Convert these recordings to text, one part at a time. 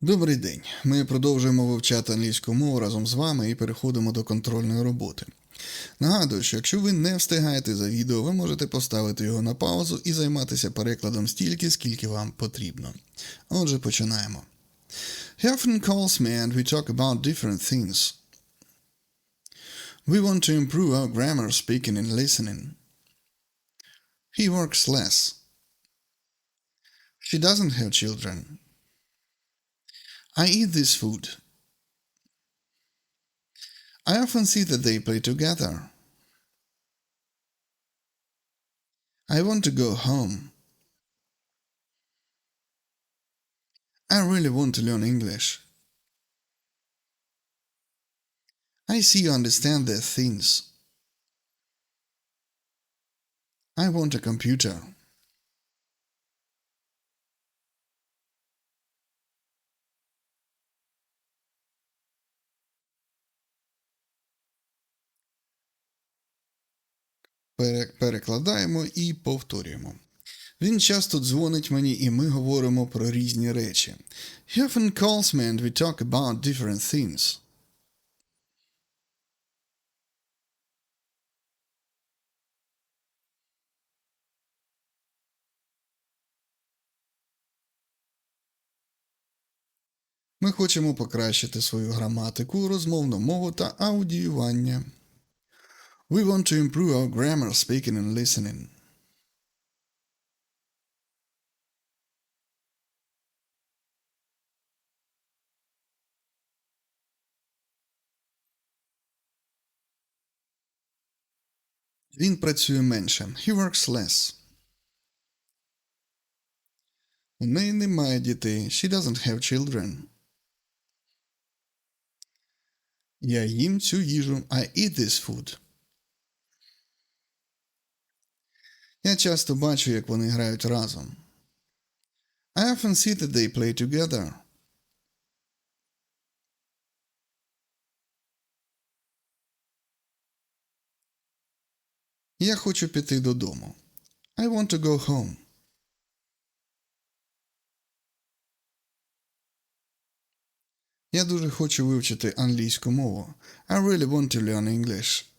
Добрий день. Ми продовжуємо вивчати англійську мову разом з вами і переходимо до контрольної роботи. Нагадую, що якщо ви не встигаєте за відео, ви можете поставити його на паузу і займатися перекладом стільки, скільки вам потрібно. Отже, починаємо. He often calls me and we talk about different things. We want to improve our grammar, speaking and listening. He works less. She doesn't have children. I eat this food. I often see that they play together. I want to go home. I really want to learn English. I see you understand their things. I want a computer. Перекладаємо і повторюємо. Він часто дзвонить мені, і ми говоримо про різні речі. He often calls me and we talk about different things. Ми хочемо покращити свою граматику, розмовну мову та аудіювання. We want to improve our grammar, speaking and listening. Він працює менше. He works less. У неї немає дітей. She doesn't have children. Я їм цю їжу. I eat this food. Я часто бачу, як вони грають разом. I often see that they play together. Я хочу піти додому. I want to go home. Я дуже хочу вивчити англійську мову. I really want to learn English.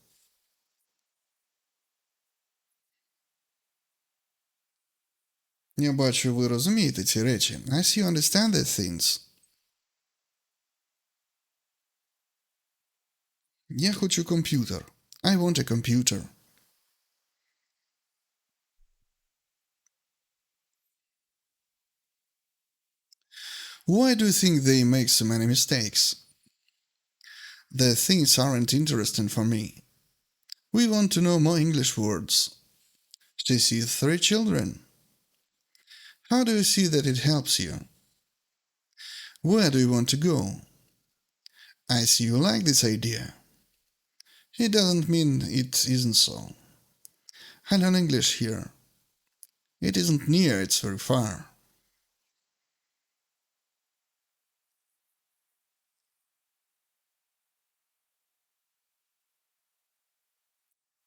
Я бачу, ви розумієте ці речі. I see you understand these things. Я хочу комп'ютер. I want a computer. Why do you think they make so many mistakes? Their things aren't interesting for me. We want to know more English words. She sees three children. How do you see that it helps you? Where do you want to go? I see you like this idea. It doesn't mean it isn't so. I learn English here. It isn't near, it's very far.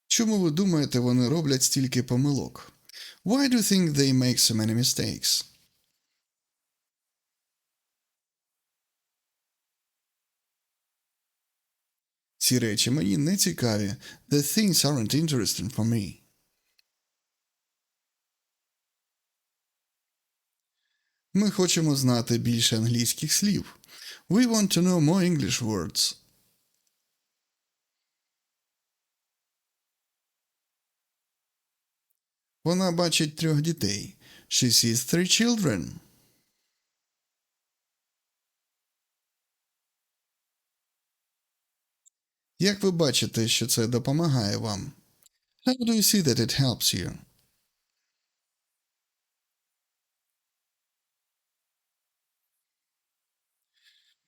Чому ви думаєте, вони роблять стільки помилок? Why do you think they make so many mistakes? Ці речі мені не цікаві. The things aren't interesting for me. Ми хочемо знати більше англійських слів. We want to know more English words. Вона бачить трьох дітей. She sees three children. Як ви бачите, що це допомагає вам? How do you see that it helps you?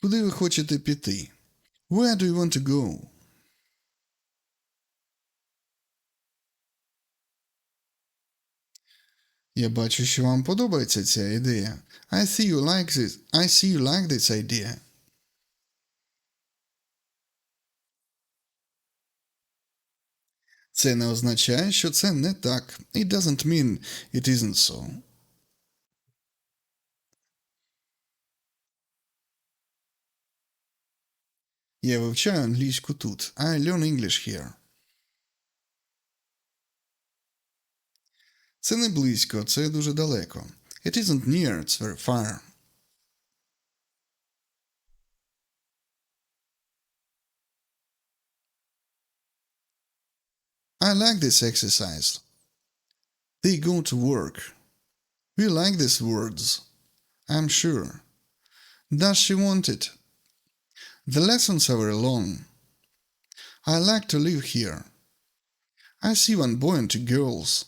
Куди ви хочете піти? Where do you want to go? Я бачу, що вам подобається ця ідея. I see you like this. I see you like this idea. Це не означає, що це не так. It doesn't mean it isn't so. Я вивчаю англійську тут. I learn English here. Це не близько, це дуже далеко. It isn't near, it's very far. I like this exercise. They go to work. We like these words. I'm sure. Does she want it? The lessons are very long. I like to live here. I see one boy and two girls.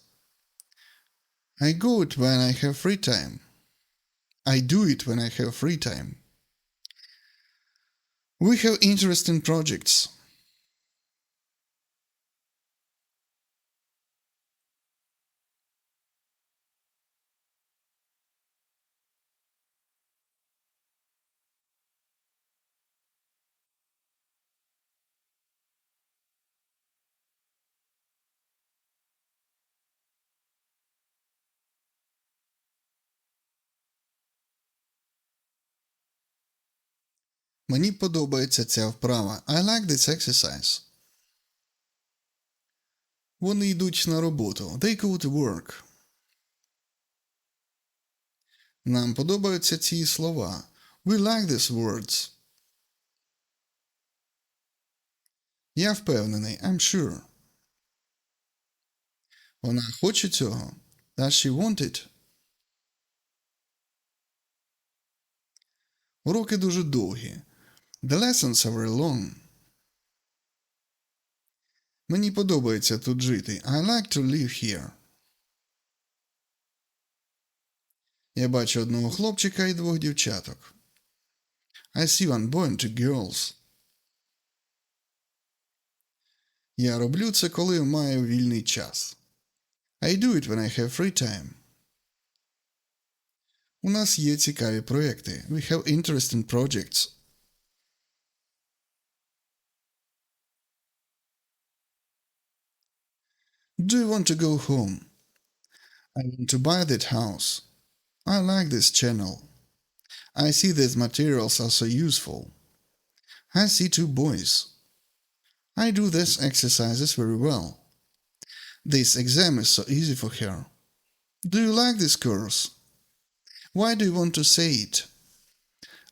I go it when I have free time. I do it when I have free time. We have interesting projects. Мені подобається ця вправа. I like this exercise. Вони йдуть на роботу. They go to work. Нам подобаються ці слова. We like these words. Я впевнений. I'm sure. Вона хоче цього. Does she want it? Уроки дуже довгі. The lessons are very long. Мені подобається тут жити. I like to live here. Я бачу одного хлопчика і двох дівчаток. I see one boy and two girls. Я роблю це, коли маю вільний час. I do it when I have free time. У нас є цікаві проекти. We have interesting projects. Do you want to go home? I want to buy that house. I like this channel. I see these materials are so useful. I see two boys. I do these exercises very well. This exam is so easy for her. Do you like this course? Why do you want to say it?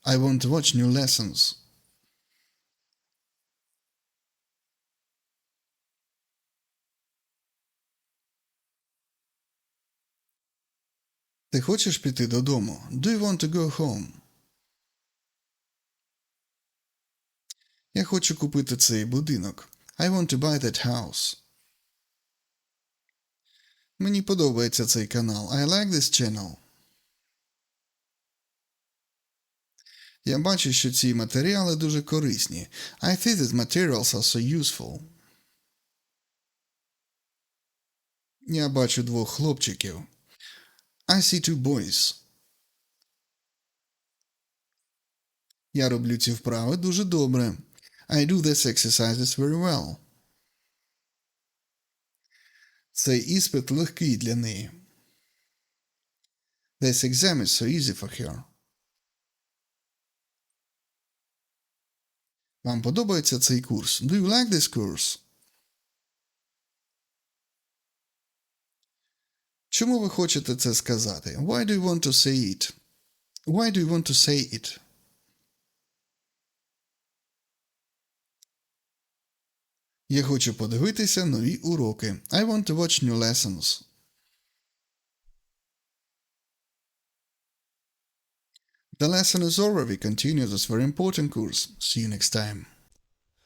I want to watch new lessons. Ти хочеш піти додому? Do you want to go home? Я хочу купити цей будинок. I want to buy that house. Мені подобається цей канал. I like this channel. Я бачу, що ці матеріали дуже корисні. I think these materials are so useful. Я бачу двох хлопчиків. I see two boys. Я роблю ці вправи дуже добре. I do these exercises very well. Цей іспит легкий для неї. This exam is so easy for her. Вам подобається цей курс? Do you like this course? Чому ви хочете це сказати? Why do you want to say it? Why do you want to say it? Я хочу подивитися нові уроки. I want to watch new lessons. The lesson is over. We continue this very important course. See you next time.